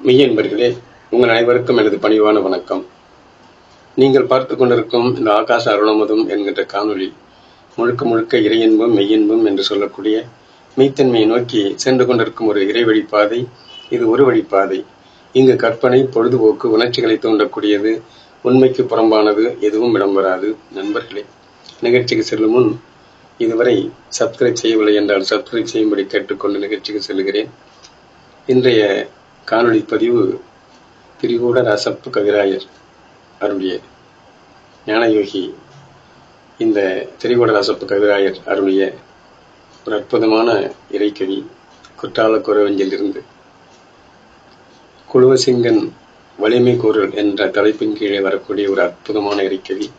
மெய்யன்பர்களே உங்கள் அனைவருக்கும் எனது பணிவான வணக்கம். நீங்கள் பார்த்து கொண்டிருக்கும் இந்த ஆகாச அருளமுதும் என்கின்ற காணொளி முழுக்க முழுக்க இறையன்பும் மெய்யன்பும் என்று சொல்லக்கூடிய மெய்த்தன்மையை நோக்கி சென்று கொண்டிருக்கும் ஒரு இறைவழி பாதை இது ஒரு வழிப்பாதை இங்கு கற்பனை பொழுதுபோக்கு உணர்ச்சிகளை தூண்டக்கூடியது உண்மைக்கு புறம்பானது எதுவும் இடம்பெறாது நண்பர்களே நிகழ்ச்சிக்கு செல்லும் முன் இதுவரை சப்ஸ்கிரைப் செய்யவில்லை என்றால் சப்ஸ்கிரைப் செய்யும்படி கேட்டுக்கொண்டு நிகழ்ச்சிக்கு செல்கிறேன். இன்றைய காணொளி பதிவு திரிகூட ரசப்பு கவிராயர் அருளிய ஞானயோகி இந்த திரிகூட ரசப்பு கவிராயர் அருளிய ஒரு அற்புதமான இறைக்கவி குற்றால குறவஞ்சிலிருந்து. குழுவசிங்கன் வலிமை கூறல் என்ற தலைப்பின் கீழே வரக்கூடிய ஒரு அற்புதமான இறைக்கவி.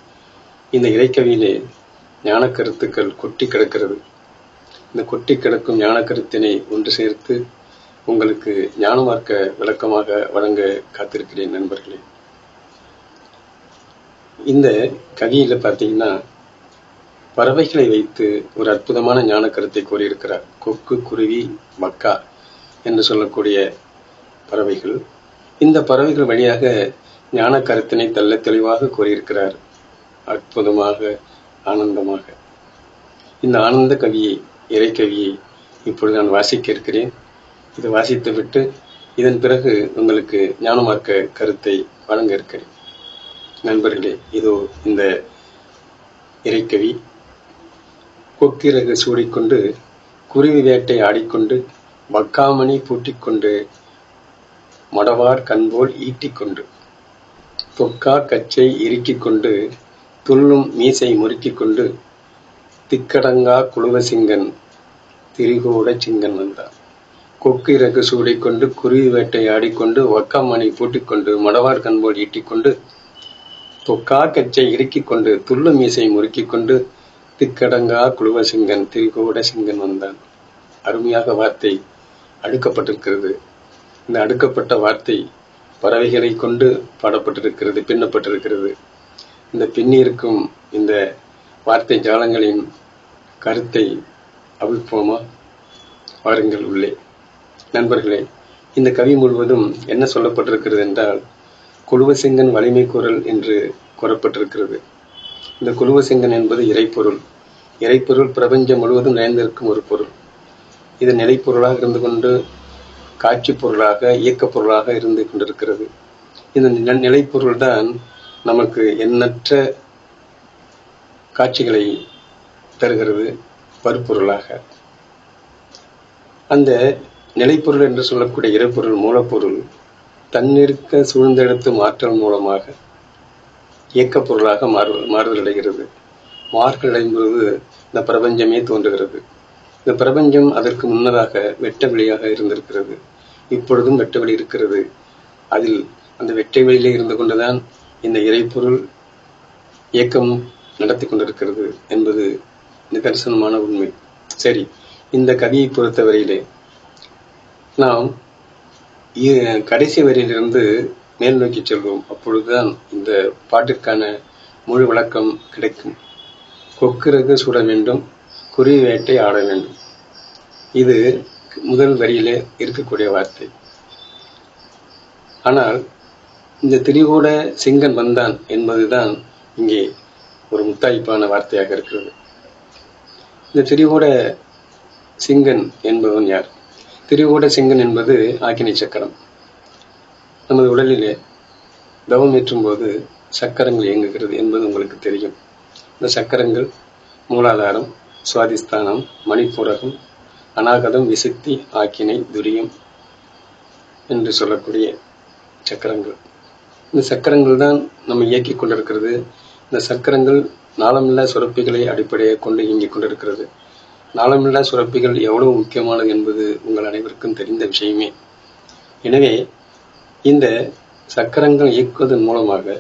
இந்த இறைக்கவியிலே ஞான கருத்துக்கள் கொட்டி கிடக்கிறது. இந்த கொட்டி கிடக்கும் ஞான கருத்தினை ஒன்று சேர்த்து உங்களுக்கு ஞானமார்க்க விளக்கமாக வழங்க காத்திருக்கிறேன் நண்பர்களே. இந்த கவியில பார்த்தீங்கன்னா பறவைகளை வைத்து ஒரு அற்புதமான ஞான கருத்தை கூறியிருக்கிறார். கொக்கு குருவி மக்கா என்று சொல்லக்கூடிய பறவைகள். இந்த பறவைகள் வழியாக ஞான கருத்தினை தள்ள தெளிவாக கூறியிருக்கிறார். அற்புதமாக ஆனந்தமாக. இந்த ஆனந்த கவியை இறைக்கவியை இப்பொழுது நான் வாசிக்க இருக்கிறேன். இதை வாசித்து விட்டு இதன் பிறகு உங்களுக்கு ஞானமார்க்க கருத்தை வழங்க இருக்கிறேன். நண்பர்களே இதோ இந்த இறைக்கவி கொக்கிறகு சூடிக்கொண்டு குருவி வேட்டை ஆடிக்கொண்டு வக்காமணி பூட்டிக்கொண்டு மடவார் கண்போல் ஈட்டிக்கொண்டு தொக்கா கச்சை இறுக்கிக் கொண்டு துள்ளும் மீசை முறுக்கிக் கொண்டு திக்கடங்கா குழுவசிங்கன் திரிகோட சிங்கன் வந்தான் கொக்கு இறகு சூடிக்கொண்டு குருவி வேட்டை ஆடிக்கொண்டு ஒக்கமணி பூட்டிக்கொண்டு மடவார் கண்போடு ஈட்டிக்கொண்டு தொக்கா கச்சை இறுக்கிக் கொண்டு துள்ளு மீசை முறுக்கிக் கொண்டு திக்கடங்கா குழுவசிங்கன் திரிகோட சிங்கன் வந்தான். அருமையாக வார்த்தை அடுக்கப்பட்டிருக்கிறது. இந்த அடுக்கப்பட்ட வார்த்தை பறவைகளை கொண்டு பாடப்பட்டிருக்கிறது பின்னப்பட்டிருக்கிறது. இந்த பின்னிருக்கும் இந்த வார்த்தை ஜாலங்களின் கருத்தை அவிழ்ப்போமா? வாருங்கள் உள்ளே. நண்பர்களே இந்த கவி முழுவதும் என்ன சொல்லப்பட்டிருக்கிறது என்றால் குழுவசிங்கன் வலிமை குரல் என்று கூறப்பட்டிருக்கிறது. இந்த குழுவசிங்கன் என்பது இறைப்பொருள். இறைப்பொருள் பிரபஞ்சம் முழுவதும் நிறைந்திருக்கும் ஒரு பொருள். இது நிலைப்பொருளாக இருந்து கொண்டு காட்சி பொருளாக இயக்கப் பொருளாக இருந்து கொண்டிருக்கிறது. இந்த நிலைப்பொருள் தான் நமக்கு எண்ணற்ற காட்சிகளை தருகிறது பருப்பொருளாக அந்த நிலைப்பொருள் என்று சொல்லக்கூடிய இறைப்பொருள் மூலப்பொருள் தன்னிருக்க சூழ்ந்தெடுத்தும் மாற்றல் மூலமாக இயக்கப் பொருளாக மாறு மாறுதலடைகிறது மாறுதலடையும் பொழுது இந்த பிரபஞ்சமே தோன்றுகிறது. இந்த பிரபஞ்சம் அதற்கு முன்னதாக வெட்ட வெளியாக இருந்திருக்கிறது. இப்பொழுதும் வெட்ட வெளி இருக்கிறது. அதில் அந்த வெட்டை வெளியிலே இருந்து கொண்டுதான் இந்த இறைப்பொருள் இயக்கம் நடத்தி கொண்டிருக்கிறது என்பது நிதர்சனமான உண்மை. சரி இந்த கவியை பொறுத்தவரையிலே நாம் கடைசி வரியிலிருந்து மேல் நோக்கி செல்வோம். அப்பொழுதுதான் இந்த பாட்டிற்கான முழு விளக்கம் கிடைக்கும். கொக்கிறகு சுட வேண்டும் குருவி வேட்டை ஆட வேண்டும். இது முதல் வரியிலே இருக்கக்கூடிய வார்த்தை. ஆனால் இந்த திரிகூட சிங்கன் வந்தான் என்பதுதான் இங்கே ஒரு முத்தாய்ப்பான வார்த்தையாக இருக்கிறது. இந்த திரிகூட சிங்கன் என்பவன் யார்? திரிகூட சிங்கன் என்பது ஆக்கினை சக்கரம். நமது உடலிலே தவம் ஏற்றும் போது சக்கரங்கள் இயங்குகிறது என்பது உங்களுக்கு தெரியும். இந்த சக்கரங்கள் மூலாதாரம் சுவாதிஸ்தானம் மணிப்பூரகம் அநாகதம் விசுத்தி ஆக்கினை துரியம் என்று சொல்லக்கூடிய சக்கரங்கள். இந்த சக்கரங்கள் தான் நம்ம இயக்கி கொண்டிருக்கிறது. இந்த சக்கரங்கள் நாளமில்லா சுரப்பிகளை அடிப்படையாக கொண்டு இயங்கிக் கொண்டிருக்கிறது. நாளமில்லா சுரப்பிகள் எவ்வளவு முக்கியமானது என்பது உங்கள் அனைவருக்கும் தெரிந்த விஷயமே. எனவே இந்த சக்கரங்கள் இயக்குவதன் மூலமாக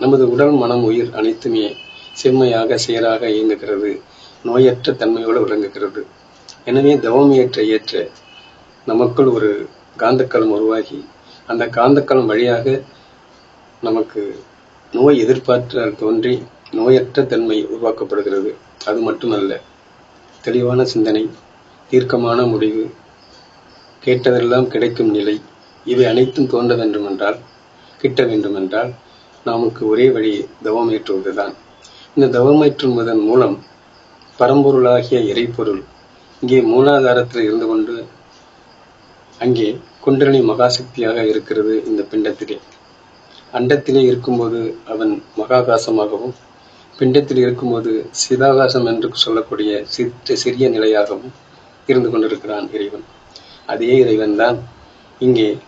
நமது உடல் மனம் உயிர் அனைத்துமே செம்மையாக சீராக இயங்குகிறது நோயற்ற தன்மையோடு விளங்குகிறது. எனவே தவம் ஏற்ற ஏற்ற நமக்குள் ஒரு காந்தக்களம் உருவாகி அந்த காந்தக்களம் வழியாக நமக்கு நோய் எதிர்பார்த்த தோன்றி நோயற்ற தன்மை உருவாக்கப்படுகிறது. அது மட்டுமல்ல தெளிவான சிந்தனை தீர்க்கமான முடிவு கேட்டதெல்லாம் கிடைக்கும் நிலை இவை அனைத்தும் தோன்ற வேண்டுமென்றால் கிட்ட வேண்டுமென்றால் நமக்கு ஒரே வழி தவம் ஏற்றுவதுதான் இந்த தவம் ஏற்றுவதன் மூலம் பரம்பொருளாகிய இறைப்பொருள் இங்கே மூலாதாரத்தில் இருந்து கொண்டு அங்கே குண்டலினி மகாசக்தியாக இருக்கிறது இந்த பிண்டத்திலே. அண்டத்திலே இருக்கும்போது அவன் மகாகாசமாகவும் பிண்டத்தில் இருக்கும்போது சிதாகாசம் என்று சொல்லக்கூடிய சிற்ற சிறிய நிலையாகவும் இருந்து கொண்டிருக்கிறான் இறைவன். அதே இறைவன் தான் இங்கே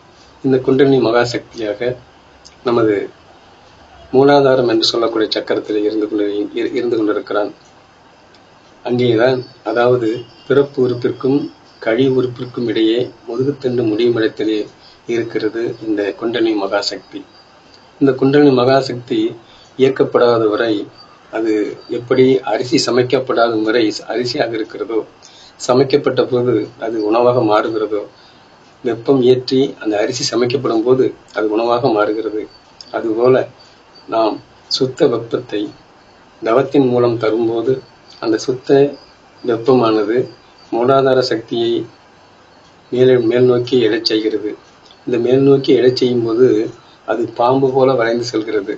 இந்த குண்டலினி மகாசக்தியாக நமது மூலாதாரம் என்று சொல்லக்கூடிய சக்கரத்தில் இருந்து கொண்டு இரு- இருந்து கொண்டிருக்கிறான். அங்கேதான் அதாவது பிறப்பு உறுப்பிற்கும் கழி உறுப்பிற்கும் இடையே முதுகுத்தண்டு முடியும் இடத்திலே இருக்கிறது இந்த குண்டலினி மகாசக்தி. இந்த குண்டலினி மகாசக்தி இயக்கப்படாத வரை அது எப்படி அரிசி சமைக்கப்படாத முறை அரிசியாக இருக்கிறதோ சமைக்கப்பட்ட போது அது உணவாக மாறுகிறதோ வெப்பம் ஏற்றி அந்த அரிசி சமைக்கப்படும் போது அது உணவாக மாறுகிறது. அதுபோல நாம் சுத்த வெப்பத்தை தவத்தின் மூலம் தரும்போது அந்த சுத்த வெப்பமானது மூலாதார சக்தியை மேலே மேல் நோக்கி எழச் செய்கிறது. இந்த மேல் நோக்கி எழச் செய்யும் போது அது பாம்பு போல வளைந்து செல்கிறது.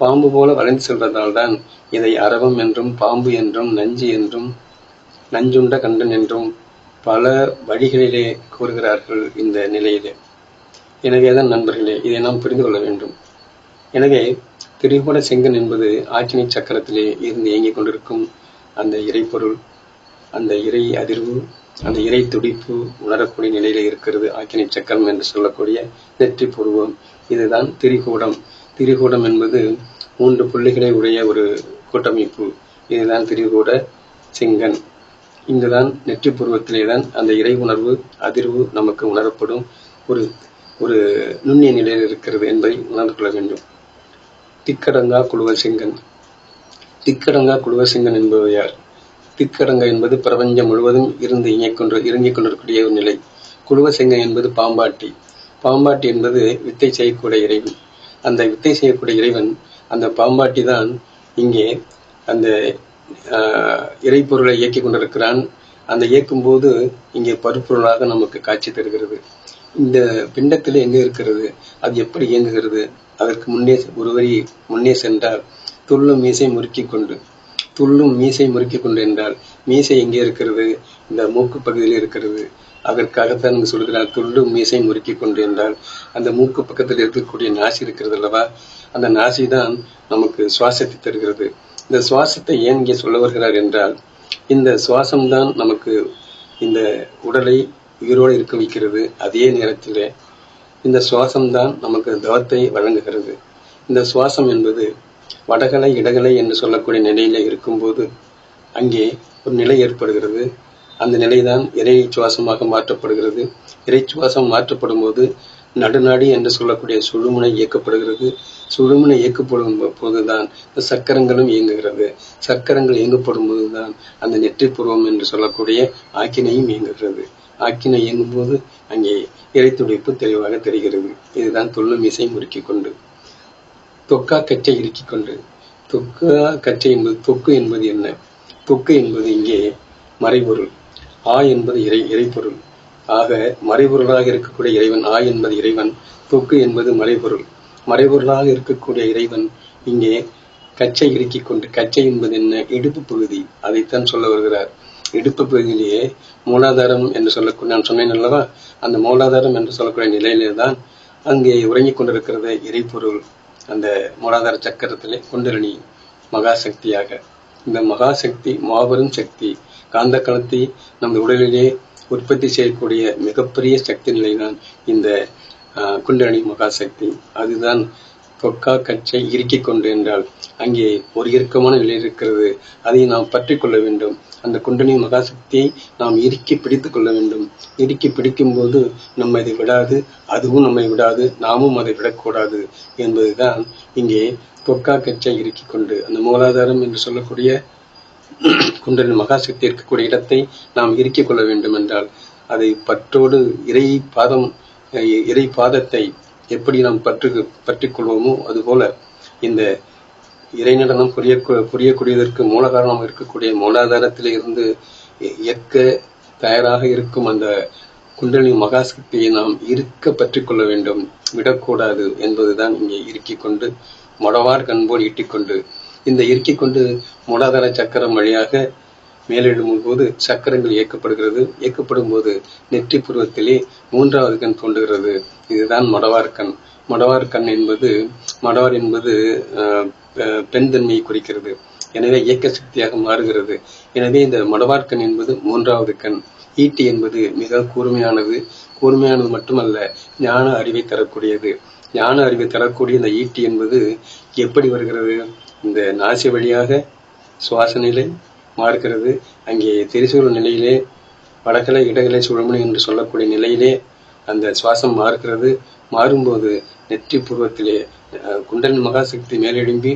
பாம்பு போல வளைந்து செல்வதால்தான் இதை அரவம் என்றும் பாம்பு என்றும் நஞ்சு என்றும் நஞ்சுண்ட கண்டன் என்றும் பல வழிகளிலே கூறுகிறார்கள் இந்த நிலையிலே. எனவேதான் நண்பர்களே இதை நாம் புரிந்து கொள்ள வேண்டும். எனவே திரிகோண செங்கன் என்பது ஆக்கினி சக்கரத்திலே இருந்து இயங்கிக் கொண்டிருக்கும் அந்த இறைப்பொருள் அந்த இறை அதிர்வு அந்த இறை துடிப்பு உணரக்கூடிய நிலையில இருக்கிறது ஆக்கினி சக்கரம் என்று சொல்லக்கூடிய நெற்றி பூர்வம். இதுதான் திரிகூடம் திரிகூடம் என்பது மூன்று புள்ளிகளை உடைய ஒரு கூட்டமைப்பு. இதுதான் திரிகூட சிங்கன். இங்குதான் நெற்றி புருவத்திலே தான் அந்த இறை உணர்வு அதிர்வு நமக்கு உணரப்படும். ஒரு ஒரு நுண்ணிய நிலையில் இருக்கிறது என்பதை உணர்ந்து கொள்ள வேண்டும். திக்கடங்கா குழுவசிங்கன் திக்கடங்கா குழுவ செங்கன் யார்? திக்கடங்கா என்பது பிரபஞ்சம் முழுவதும் இருந்து இயங்கிக் கொண்டு இறங்கிக் கொண்டிருக்கக்கூடிய ஒரு நிலை. குழுவ என்பது பாம்பாட்டி. பாம்பாட்டி என்பது வித்தை செய்யக்கூடிய இறைவன். அந்த வித்தை செய்யக்கூடிய இறைவன் அந்த பாம்பாட்டி தான் இங்கே அந்த ஆஹ், இறைப்பொருளை இயக்கிக் கொண்டிருக்கிறான். அந்த இயக்கும்போது இங்கே பருப்பொருளாக நமக்கு காட்சி தருகிறது. இந்த பிண்டத்தில் என்ன இருக்கிறது? அது எப்படி இயங்குகிறது? அதற்கு முன்னே ஒரு வரி முன்னே சென்றால் துள்ளும் மீசை முறுக்கி கொண்டு துள்ளும் மீசை முறுக்கி கொண்டு என்றால் மீசை எங்கே இருக்கிறது? இந்த மூக்கு பகுதியில் இருக்கிறது. அதற்காகத்தான் இங்கு சொல்கிறார் துள்ளும் மீசை முறுக்கி கொண்டு என்றால் அந்த மூக்கு பக்கத்தில் இருக்கக்கூடிய நாசி இருக்கிறது அல்லவா? அந்த நாசி தான் நமக்கு சுவாசத்தை தருகிறது. இந்த சுவாசத்தை ஏன் இங்கே சொல்ல வருகிறார் என்றால் இந்த சுவாசம்தான் நமக்கு இந்த உடலை உயிரோடு இருக்க வைக்கிறது. அதே நேரத்தில் இந்த சுவாசம்தான் நமக்கு தவத்தை வழங்குகிறது. இந்த சுவாசம் என்பது வடகலை இடகலை என்று சொல்லக்கூடிய நிலையில இருக்கும்போது அங்கே ஒரு நிலை ஏற்படுகிறது. அந்த நிலைதான் இறை சுவாசமாக மாற்றப்படுகிறது. இறை சுவாசம் மாற்றப்படும் போது நடுநாடி என்று சொல்லக்கூடிய சுழுமுனை இயக்கப்படுகிறது. சுழுமுனை இயக்கப்படும் போதுதான் இந்த சக்கரங்களும் இயங்குகிறது. சக்கரங்கள் இயங்கப்படும் போதுதான் அந்த நெற்றி பூர்வம் என்று சொல்லக்கூடிய ஆக்கினையும் இயங்குகிறது. ஆக்கினை இயங்கும் போது அங்கே இறைத்துடைப்பு தெளிவாக தெரிகிறது. இதுதான் தொல்லும் இசை முறுக்கிக் கொண்டு. தொக்கா கச்சை இறுக்கிக் கொண்டு. தொக்கா கச்சை என்பது தொக்கு என்பது என்ன? தொக்கு என்பது இங்கே மறைபொருள். ஆ என்பது இறை இறைப்பொருள். ஆக மறைபொருளாக இருக்கக்கூடிய இறைவன் ஆ என்பது இறைவன் தொக்கு என்பது மறைபொருள். மறைபொருளாக இருக்கக்கூடிய இறைவன் இங்கே கச்சை இறுக்கிக் கொண்டு கச்சை என்பது என்ன? இடுப்பு பகுதி. அதைத்தான் சொல்ல வருகிறார். இடுப்பு பகுதியிலேயே மூலாதாரம் என்று சொல்லக்கூடிய நான் சொன்னேன் அல்லவா? அந்த மூலாதாரம் என்று சொல்லக்கூடிய நிலையிலே தான் அங்கே உறங்கிக் கொண்டிருக்கிறது இறைப்பொருள். அந்த மூலாதார சக்கரத்திலே குண்டலினி மகாசக்தியாக. இந்த மகாசக்தி மாபெரும் சக்தி காந்த களத்தை நமது உடலிலே உற்பத்தி செய்யக்கூடிய மிகப்பெரிய சக்தி நிலைதான் இந்த ஆஹ், மகாசக்தி. அதுதான் தொக்கா கச்சை இறுக்கிக் கொண்டு என்றால் அங்கே ஒரு இறுக்கமான நிலை இருக்கிறது. அதை நாம் பற்றி கொள்ள வேண்டும். அந்த குண்டனி மகாசக்தியை நாம் இறுக்கி பிடித்துக் கொள்ள வேண்டும். இறுக்கி பிடிக்கும் போது நம்ம அதை விடாது அதுவும் நம்மை விடாது நாமும் அதை விடக்கூடாது என்பதுதான் இங்கே பொக்கா கச்சை இறுக்கி கொண்டு அந்த மூலாதாரம் என்று சொல்லக்கூடிய குண்டலின் மகாசக்தி இருக்கக்கூடிய இடத்தை நாம் இறுக்கிக் கொள்ள வேண்டும் என்றால் அதை பற்றோடு இறை பாதம் இறை பாதத்தை எப்படி நாம் பற்று பற்றிக் கொள்வோமோ அதுபோல இந்த இறைநடனம் புரிய புரியக்கூடியதற்கு மூல காரணம் இருக்கக்கூடிய மூலாதாரத்தில் இருந்து ஏற்க தயாராக இருக்கும் அந்த குண்டலி மகாசக்தியை நாம் இருக்க பற்றி கொள்ள வேண்டும் விடக்கூடாது என்பதுதான் இங்கே இறுக்கிக் கொண்டு மொடவார் கண்போல் ஈட்டிக்கொண்டு இந்த இறுக்கிக் கொண்டு முடாதார சக்கரம் வழியாக மேலெழும்பும் போது சக்கரங்கள் இயக்கப்படுகிறது. இயக்கப்படும் போது நெற்றி புருவத்திலே மூன்றாவது கண் தோன்றுகிறது. இதுதான் மடவார் கண். மடவார் கண் என்பது மடவார் என்பது அஹ், பெண் தன்மையை குறிக்கிறது. எனவே இயக்க சக்தியாக மாறுகிறது. எனவே இந்த மடவார் கண் என்பது மூன்றாவது கண். ஈட்டி என்பது மிக கூர்மையானது. கூர்மையானது மட்டுமல்ல ஞான அறிவை தரக்கூடியது. ஞான அறிவை தரக்கூடிய இந்த ஈட்டி என்பது எப்படி வருகிறது? இந்த நாசி வழியாக சுவாச நிலை மாறுகிறது. அங்கே திரிசூல நிலையிலே வடகலை இடகலை சுழமணி என்று சொல்லக்கூடிய நிலையிலே அந்த சுவாசம் மாறுகிறது. மாறும்போது நெற்றி பூர்வத்திலே அஹ், மகாசக்தி மேலெழும்பி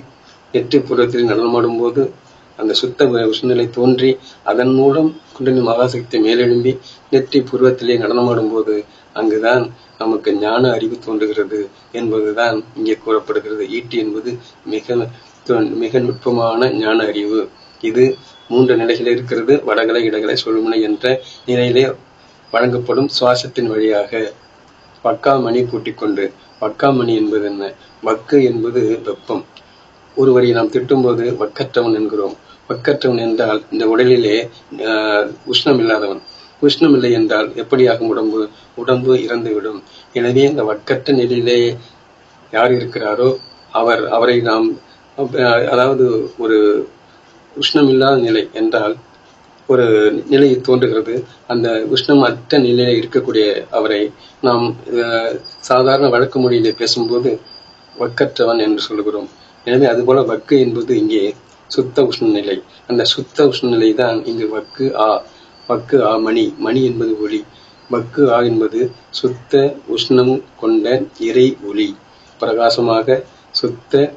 நெற்றி பூர்வத்திலே நடனமாடும் போது அந்த சுத்த உஷ்ணநிலை தோன்றி அதன் மூலம் குண்டலினி மகாசக்தி மேலெழும்பி நெற்றி பூர்வத்திலே நடனமாடும் போது அங்குதான் நமக்கு ஞான அறிவு தோன்றுகிறது என்பதுதான் இங்கே கூறப்படுகிறது. ஈட்டி என்பது மிக மிக நுட்பமான ஞான அறிவு. இது மூன்று நிலைகள் இருக்கிறது. வடகலை இடகலை சுழுமுனை என்ற நிலையிலே வழங்கப்படும் சுவாசத்தின் வழியாக. பக்காமணி கூட்டிக்கொண்டு வக்காமணி என்பது என்ன? வக்கு என்பது வெப்பம். ஒருவரை நாம் திட்டும்போது வக்கற்றவன் என்கிறோம். வக்கற்றவன் என்றால் இந்த உடலிலே உஷ்ணம் இல்லாதவன். உஷ்ணம் இல்லை என்றால் எப்படியாகும் உடம்பு? உடம்பு இறந்துவிடும். எனவே அந்த வக்கற்ற நிலையிலே யார் இருக்கிறாரோ அவர் அவரை நாம் அதாவது ஒரு உஷ்ணமில்லாத நிலை என்றால் ஒரு நிலை தோன்றுகிறது. அந்த உஷ்ணம் அற்ற நிலையில் இருக்கக்கூடிய அவரை நாம் அஹ், சாதாரண வழக்கு மொழியிலே பேசும்போது வக்கற்றவன் என்று சொல்லுகிறோம். எனவே அதுபோல வக்கு என்பது இங்கே சுத்த உஷ்ண நிலை அந்த சுத்த உஷ்ண நிலை தான் இங்கு வக்கு ஆ. பக்கு ஆ மணி. மணி என்பது ஒளி. பக்கு ஆ என்பது சுத்த உஷ்ணம் கொண்ட இறை ஒளி. பிரகாசமாக சுத்த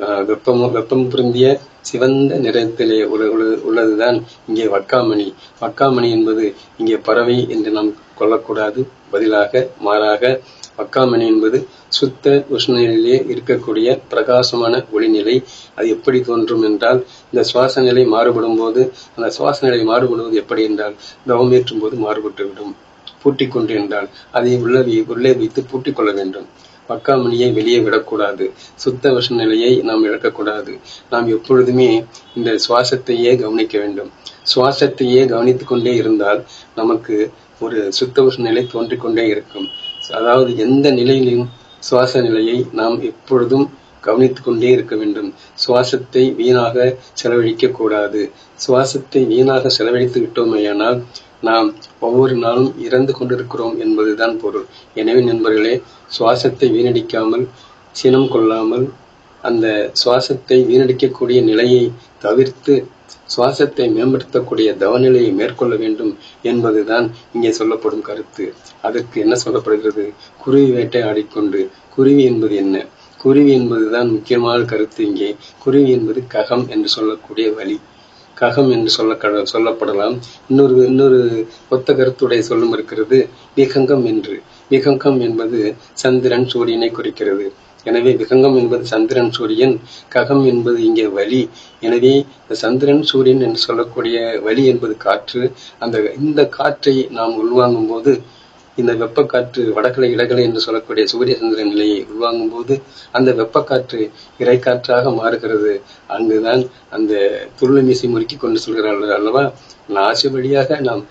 ஆஹ், வெப்பம் வெப்பம் பொருந்திய சிவந்த நிறத்திலே உள்ள- உள்ள- உள்ளதுதான் இங்கே வக்காமணி. வக்காமணி என்பது இங்கே பறவை என்று நாம் கொள்ளக்கூடாது. பதிலாக மாறாக வக்காமணி என்பது சுத்த உஷ்ணநிலையிலே இருக்கக்கூடிய பிரகாசமான ஒளிநிலை. அது எப்படி தோன்றும் என்றால் இந்த சுவாச நிலை மாறுபடும் போது அந்த சுவாச நிலை மாறுபடுவது எப்படி என்றால் தவமேற்றும் போது மாறுபட்டுவிடும். பூட்டிக் கொண்டு என்றால் அதை உள்ளே உள்ளே வைத்து பூட்டிக் கொள்ள வேண்டும். பக்காமணியை வெளியே விடக்கூடாது. சுத்த உஷ்ண நிலையை நாம் இழக்கக்கூடாது. நாம் எப்பொழுதுமே இந்த சுவாசத்தையே கவனிக்க வேண்டும். சுவாசத்தையே கவனித்துக் கொண்டே இருந்தால் நமக்கு ஒரு சுத்த உஷ்ண நிலை தோன்றிக் கொண்டே இருக்கும். அதாவது எந்த நிலையிலும் சுவாச நிலையை நாம் எப்பொழுதும் கவனித்துக் கொண்டே இருக்க வேண்டும். சுவாசத்தை வீணாக செலவழிக்க கூடாது. சுவாசத்தை வீணாக செலவழித்து விட்டோமேயானால் நாம் ஒவ்வொரு நாளும் இறந்து கொண்டிருக்கிறோம் என்பதுதான் பொருள். எனவே நண்பர்களே சுவாசத்தை வீணடிக்காமல் சினம் கொள்ளாமல் அந்த சுவாசத்தை வீணடிக்கக்கூடிய நிலையை தவிர்த்து சுவாசத்தை மேம்படுத்தக்கூடிய தவநிலையை மேற்கொள்ள வேண்டும் என்பதுதான் இங்கே சொல்லப்படும் கருத்து. அதற்கு என்ன சொல்லப்படுகிறது? குருவி வேட்டை ஆடிக்கொண்டு. குருவி என்பது என்ன? குருவி என்பதுதான் முக்கியமான கருத்து இங்கே. குருவி என்பது ககம் என்று சொல்லக்கூடிய வழி. ககம் என்று சொல்ல சொல்லப்படலாம். இன்னொரு இன்னொரு ஒத்த கருத்துடைய சொல்லும் இருக்கிறது விகங்கம் என்று. விகங்கம் என்பது சந்திரன் சூரியனை குறிக்கிறது. எனவே விகங்கம் என்பது சந்திரன் சூரியன் ககம் என்பது இங்கே வலி. எனவே இந்த சந்திரன் சூரியன் என்று சொல்லக்கூடிய வலி என்பது காற்று. அந்த இந்த காற்றை நாம் உள்வாங்கும் போது இந்த வெப்பக்காற்று வடகலை இடகலை என்று சொல்லக்கூடிய சூரிய சந்திர நிலையை உள்வாங்கும் போது அந்த வெப்பக்காற்று இறைக்காற்றாக மாறுகிறது. அங்குதான் அந்த துருளை மீசை முறுக்கி கொண்டு சொல்கிறார்கள் அல்லவா? நாசி வழியாக நாம்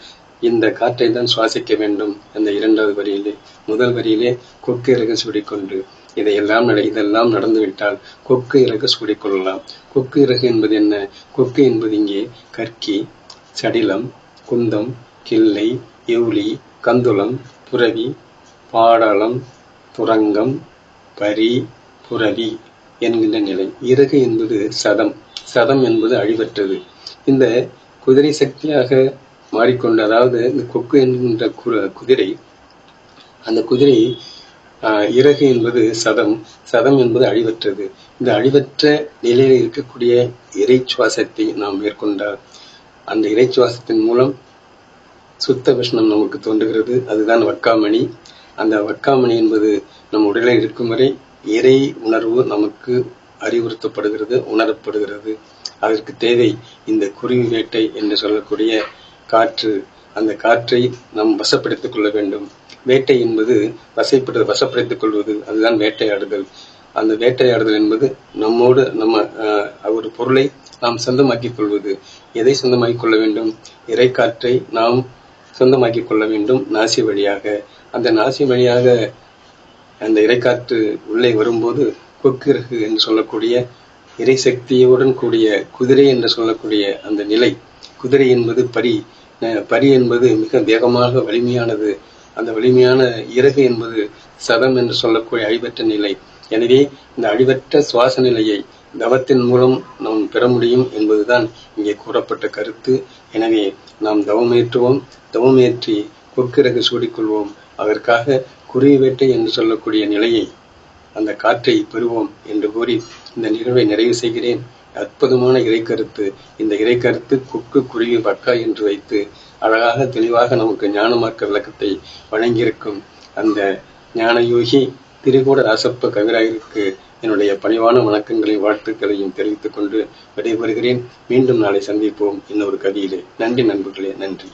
இந்த காற்றை தான் சுவாசிக்க வேண்டும். அந்த இரண்டாவது வரியிலே முதல் வரியிலே கொக்கு இறகு சுடிக்கொண்டு இதையெல்லாம் நட இதெல்லாம் நடந்துவிட்டால் கொக்கு இறகு சூடிக்கொள்ளலாம் கொக்கு இறகு என்பது என்ன? கொக்கு என்பது இங்கே கற்கி சடிலம் குந்தம் கிள்ளை எவுளி கந்துளம் புரவி பாடாளம் துரங்கம் பரி புரவி என்கின்ற நிலை. இறகு என்பது சதம். சதம் என்பது அழிவற்றது. இந்த குதிரை சக்தியாக மாறிக்கொண்டு அதாவது இந்த கொக்கு என்கின்ற கு- குதிரை அந்த குதிரை இறகு என்பது சதம். சதம் என்பது அழிவற்றது. இந்த அழிவற்ற நிலையில் இருக்கக்கூடிய இறை சுவாசத்தை நாம் மேற்கொண்டால் அந்த இறை சுவாசத்தின் மூலம் சுத்த விஷ்ணம் நமக்கு தோன்றுகிறது. அதுதான் வக்காமணி. அந்த வக்காமணி என்பது நம் உடலில் இருக்கும் வரை இறை உணர்வு நமக்கு அறிவுறுத்தப்படுகிறது உணரப்படுகிறது. அதற்கு தேவை இந்த குருவி வேட்டை என்று சொல்லக்கூடிய காற்று. அந்த காற்றை நாம் வசப்படுத்திக் கொள்ள வேண்டும். வேட்டை என்பது வசைப்படு வசப்படுத்திக் கொள்வது அதுதான் வேட்டையாடுதல். அந்த வேட்டையாடுதல் என்பது நம்மோடு நம்ம ஒரு பொருளை நாம் சொந்தமாக்கிக் கொள்வது. எதை சொந்தமாக்கிக் கொள்ள வேண்டும்? இறைக்காற்றை நாம் சொந்தமாக்கிக் கொள்ள வேண்டும் நாசி வழியாக. அந்த நாசி வழியாக அந்த இறைக்காற்று உள்ளே வரும்போது கொக்கிறகு என்று சொல்லக்கூடிய இறைசக்தியுடன் கூடிய குதிரை என்று சொல்லக்கூடிய அந்த நிலை. குதிரை என்பது பரி. அஹ் பரி என்பது மிக வேகமாக வலிமையானது. அந்த வலிமையான இறகு என்பது சதம் என்று சொல்லக்கூடிய அழிவற்ற நிலை. எனவே இந்த அழிவற்ற சுவாச நிலையை தவத்தின் மூலம் நாம் பெற முடியும் என்பதுதான் இங்கே கூறப்பட்ட கருத்து. எனவே நாம் தவமேற்றுவோம் தவமேற்றி கொக்கிரகு சூடிக்கொள்வோம். அதற்காக குறி வேட்டை என்று சொல்லக்கூடிய நிலையை அந்த காற்றை பெறுவோம் என்று கூறி இந்த நிகழ்வை நிறைவு செய்கிறேன். அற்புதமான இறைக்கருத்து இந்த இறைக்கருத்து குக்கு குருவி பக்கா என்று வைத்து அழகாக தெளிவாக நமக்கு ஞானமார்க்க விளக்கத்தை வழங்கியிருக்கும் அந்த ஞானயோகி திரிகூட ராசப்ப கவிராயருக்கு என்னுடைய பணிவான வணக்கங்களையும் வாழ்த்துக்களையும் தெரிவித்துக் கொண்டு விடைபெறுகிறேன். மீண்டும் நாளை சந்திப்போம். இன்னொரு கவியிலே நன்றி நண்பர்களே நன்றி.